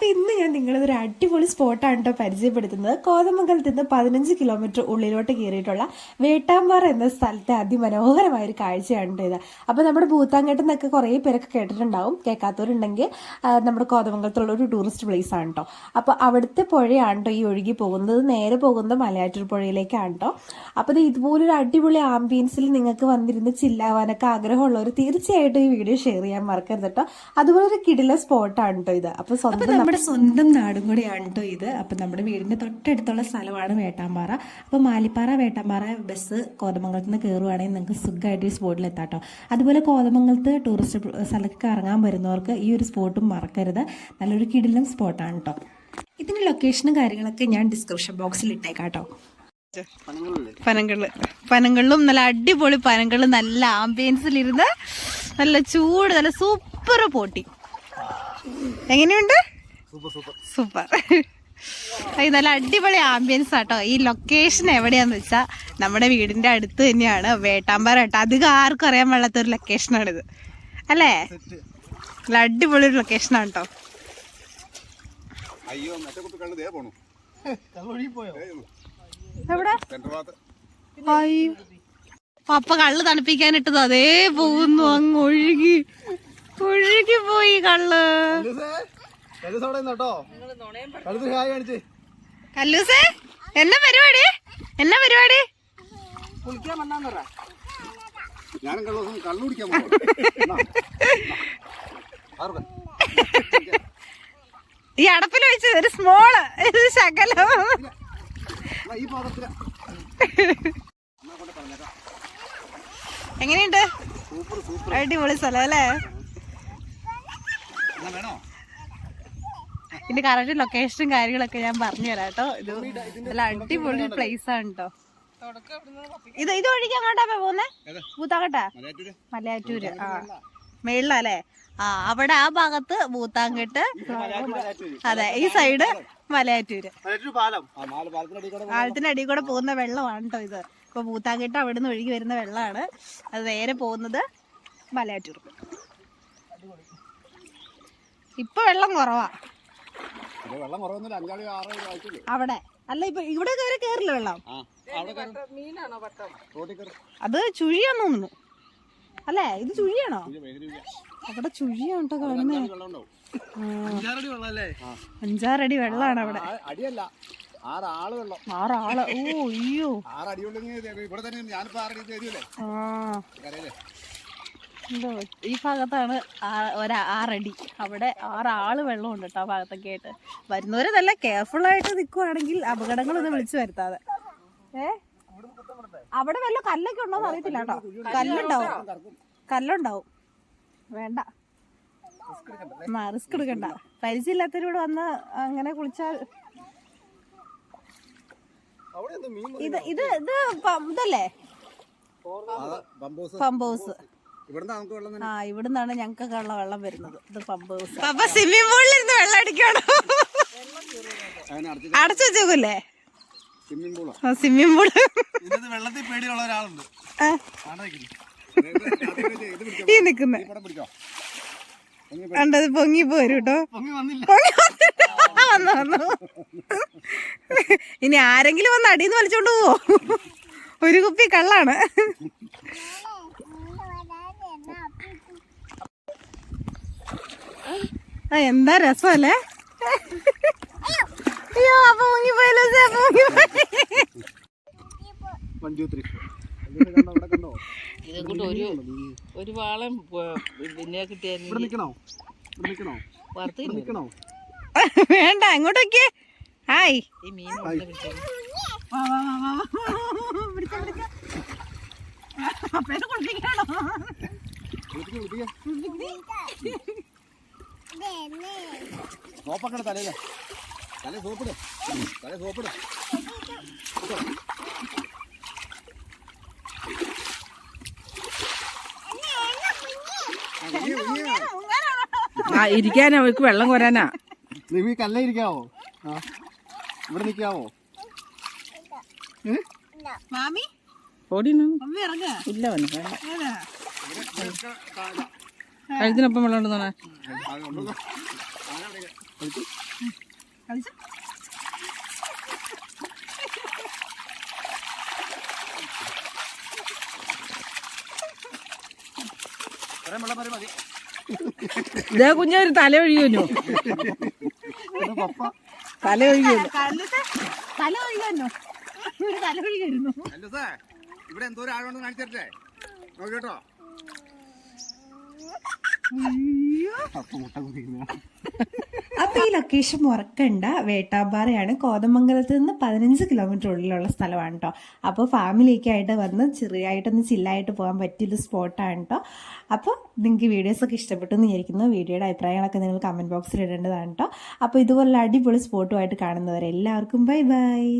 അപ്പൊ ഇന്ന് ഞാൻ നിങ്ങളെ ഒരു അടിപൊളി സ്പോട്ടാണ് കേട്ടോ പരിചയപ്പെടുത്തുന്നത്. കോതമംഗലത്ത് നിന്ന് പതിനഞ്ച് കിലോമീറ്റർ ഉള്ളിലോട്ട് കയറിയിട്ടുള്ള വേട്ടാമ്പാറ എന്ന സ്ഥലത്തെ അതിമനോഹരമായ ഒരു കാഴ്ചയാണ് കേട്ടോ ഇത്. അപ്പൊ നമ്മുടെ ഭൂത്താങ്കേട്ട് നിന്നൊക്കെ കുറേ പേരൊക്കെ കേട്ടിട്ടുണ്ടാവും. കേൾക്കാത്തവരുണ്ടെങ്കിൽ നമ്മുടെ കോതമംഗലത്തുള്ള ഒരു ടൂറിസ്റ്റ് പ്ലേസ് ആണ് കേട്ടോ. അപ്പൊ അവിടുത്തെ പുഴയാണ് കേട്ടോ ഈ ഒഴുകി പോകുന്നത്. നേരെ പോകുന്നത് മലയാറ്റൂർ പുഴയിലേക്കാണ് കേട്ടോ. അപ്പൊ ഇത് ഇതുപോലൊരു അടിപൊളി ആംബിയൻസിൽ നിങ്ങൾക്ക് വന്നിരുന്ന് ചില്ലാവാനൊക്കെ ആഗ്രഹമുള്ളവർ തീർച്ചയായിട്ടും ഈ വീഡിയോ ഷെയർ ചെയ്യാൻ മറക്കരുത് കേട്ടോ. അതുപോലെ ഒരു കിടില സ്പോട്ടാണ് കേട്ടോ ഇത്. അപ്പൊ സ്വന്തം നമ്മുടെ സ്വന്തം നാടും കൂടിയാണ് കേട്ടോ ഇത്. അപ്പം നമ്മുടെ വീടിന്റെ തൊട്ടടുത്തുള്ള സ്ഥലമാണ് വേട്ടാമ്പാറ. അപ്പോൾ മാലിപ്പാറ വേട്ടാമ്പാറ ബസ് കോതമംഗലത്ത് നിന്ന് കയറുവാണെങ്കിൽ നിങ്ങൾക്ക് സുഖമായിട്ട് ഈ സ്പോട്ടിൽ എത്താം കേട്ടോ അതുപോലെ കോതമംഗലത്ത് ടൂറിസ്റ്റ് സ്ഥലത്തേക്ക് ഇറങ്ങാൻ വരുന്നവർക്ക് ഈ ഒരു സ്പോട്ടും മറക്കരുത്. നല്ലൊരു കിടിലും സ്പോട്ടാണ് കേട്ടോ ഇതിന്റെ ലൊക്കേഷനും കാര്യങ്ങളൊക്കെ ഞാൻ ഡിസ്ക്രിപ്ഷൻ ബോക്സിൽ ഇട്ടേക്കാം കേട്ടോ പനങ്കൾ. പനങ്കളിലും നല്ല അടിപൊളി പനങ്കൾ നല്ല ആംബിയൻസിലിരുന്ന് നല്ല ചൂട് നല്ല സൂപ്പർ പോട്ടി. എങ്ങനെയുണ്ട്? സൂപ്പർ അത് നല്ല അടിപൊളി ആംബിയൻസ് ആട്ടോ. ഈ ലൊക്കേഷൻ എവിടെയാന്ന് വെച്ചാ നമ്മുടെ വീടിന്റെ അടുത്ത് തന്നെയാണ്. വേട്ടാമ്പാറ കേട്ടോ അധികം ആർക്കും അറിയാൻ പാടാത്ത ഒരു ലൊക്കേഷനാണിത് അല്ലേ? നല്ല അടിപൊളി ഒരു ലൊക്കേഷനാണ് കേട്ടോ അയ്യോ പപ്പ കള്ള് തണുപ്പിക്കാനിട്ടത്. അതേ പോകുന്നു അങ്ങ് ഒഴുകി. ഒഴുകി പോയി കള്ള്. കല്ലൂസേ എന്നാ പരിപാടി? എന്നാ പരിപാടി? ഞാനും കള്ളു കുടിക്കാൻ ഈ അടപ്പിൽ വെച്ച് ഒരു സ്മോൾ ഇത് ശകലം. ഈ പാത്രത്തില എങ്ങനെയുണ്ട്? Super super. അടിപൊളി സ്ഥലം അല്ലേ? വേണോ? ഇതിന്റെ കറക്റ്റ് ലൊക്കേഷനും കാര്യങ്ങളൊക്കെ ഞാൻ പറഞ്ഞു തരാം കേട്ടോ. ഇത് നല്ല അടിപൊളി പ്ലേസ് ആണ് കേട്ടോ. ഇത് ഇത് ഒഴിക്കാൻ അങ്ങോട്ടാ പോകുന്നേ ഏത്? പൂത്താങ്കട്ടാ മലയാറ്റൂര്. ആ. മേളിലല്ലേ? ആ അവിടെ ആ ഭാഗത്ത് പൂത്താങ്കെട്ട് അതെ ഈ സൈഡ് മലയാറ്റൂര്. മലയാറ്റൂര് പാലം. ആ നാല് പാലത്തിന്റെ അടിയിൽ കൂടെ പോകുന്ന വെള്ളമാണ് കേട്ടോ ഇത്. ഇപ്പൊ പൂത്താങ്കെട്ട് അവിടെ നിന്ന് ഒഴുകി വരുന്ന വെള്ളമാണ്. അത് നേരെ പോകുന്നത് മലയാറ്റൂർ. ഇപ്പൊ വെള്ളം കുറവാ. വെള്ളം കുറവൊന്നുമില്ല. അഞ്ചാളി ആറ് അവിടെ. അല്ല ഇപ്പൊ ഇവിടെ കയറി കേറില്ല വെള്ളം. കയറും അത് ചുഴിയാന്ന് തോന്നുന്നു. അല്ലേ ഇത് ചുഴിയാണോ. അവിടെ ചുഴിയാണ് കേട്ടോ കാണുന്നേ. അഞ്ചാറ് വെള്ളം ഉണ്ടാവും അഞ്ചാറടി വെള്ളമാണ് അവിടെ. അടിയല്ല. ആറ് ആൾ വെള്ളം. ആറാൾ. ഓ അയ്യോ. ആറടി ഇവിടെ തന്നെ ഞാനിപ്പോ ആറടി ആ. ഈ ഭാഗത്താണ് ഒരു ആറടി അവിടെ ആറാൾ വെള്ളമുണ്ട് കേട്ടോ ആ ഭാഗത്തൊക്കെ ആയിട്ട്. വരുന്നവര് നല്ല കെയർഫുൾ ആയിട്ട് നിൽക്കുവാണെങ്കിൽ അപകടങ്ങളൊന്നും വിളിച്ചു വരുത്താതെ. ഏ? അവിടെ വല്ല കല്ലൊക്കെ ഉണ്ടോന്ന് അറിയത്തില്ല കേട്ടോ. കല്ലുണ്ടാവും. കല്ലുണ്ടാവും. വേണ്ട. റിസ്ക് എടുക്കണ്ട. പരിചയമില്ലാത്തവരോട് വന്ന് അങ്ങനെ കുളിച്ചാൽ ഇത് ഇത് ഇത് ഇതല്ലേ? ബംബോസ്. ആ ഇവിടുന്നാണ് ഞങ്ങൾക്കൊക്കെ ഉള്ള വെള്ളം വരുന്നത്. ഇത് പമ്പ് പമ്പ പപ്പ സ്വിമ്മിംഗ് പൂളിൽ ഇരുന്ന് വെള്ളം അടിക്കണോ? അടച്ചു വെച്ചേക്കൂല്ലേ സ്വിമ്മിംഗ് പൂളാ വെള്ളത്തിൽ പേടിയുള്ള ഒരാളുണ്ട്. ആ, ഈ നിക്കുന്ന. കണ്ടത് പൊങ്ങി പോരും കേട്ടോ. പൊങ്ങി വന്നില്ല. പൊങ്ങി വന്നിട്ട് ആ, വന്നു വന്നു. ഇനി ആരെങ്കിലും വന്ന് അടിയിൽ നിന്ന് വലിച്ചോണ്ട് പോവോ? ഒരു കുപ്പി കള്ളാണ്. ആ എന്താ രസമല്ലേ? അയ്യോ അപ്പൊ മുങ്ങി പോയല്ലോ സേ, അപ്പൊ ഇതേക്കൂട്ട് ഒരു ഒരു വാളം പിന്നെ കിട്ടിയായിരുന്നു വേണ്ട അങ്ങോട്ടൊക്കെ ഹായ്. ഈ മീൻ കൊണ്ട് സോപ്പൊക്കെ തലയിലെ. തല സോപ്പിട്. തല സോപ്പിട്. ആ ഇരിക്കാൻ അവർക്ക് വെള്ളം കോരാനാ. നീ ഈ കല്ല ഇരിക്കാവോ? ആ ഇവിടെ നിൽക്കാവോ? മാമി? ഓടി ഇല്ല വന്നു. കഴുത്തിനൊപ്പം വെള്ളം ഉണ്ടെന്നാണ് ഇതേ കുഞ്ഞൊരു തല ഒഴിയുന്നു. തല ഒഴിയുന്നു. തല ഒരു തല ഒഴിയുന്നു. അല്ലസേ ഇവിടെ എന്തോ ആഴമുണ്ടെന്ന് കാണിച്ചിട്ടേ നോക്കിട്ടോ അപ്പൊ മുട്ട കുടിക്കുന്ന അപ്പൊ ഈ ലൊക്കേഷൻ മറക്കണ്ട. വേട്ടാമ്പാറയാണ്. കോതമംഗലത്ത് നിന്ന് പതിനഞ്ച് കിലോമീറ്റർ ഉള്ളിലുള്ള സ്ഥലമാണ് കേട്ടോ അപ്പോൾ ഫാമിലിയൊക്കെ ആയിട്ട് വന്ന് ചെറിയായിട്ടൊന്ന് ചില്ലായിട്ട് പോകാൻ പറ്റിയൊരു സ്പോട്ടാണ് കേട്ടോ അപ്പോൾ നിങ്ങൾക്ക് വീഡിയോസ് ഒക്കെ ഇഷ്ടപ്പെട്ടു എന്ന് വിചാരിക്കുന്നു. വീഡിയോയുടെ അഭിപ്രായങ്ങളൊക്കെ നിങ്ങൾ കമന്റ് ബോക്സിൽ ഇടേണ്ടതാണ് കേട്ടോ അപ്പോൾ ഇതുപോലുള്ള അടിപൊളി സ്പോട്ടുമായിട്ട് കാണുന്നവരെ എല്ലാവർക്കും ബൈ ബൈ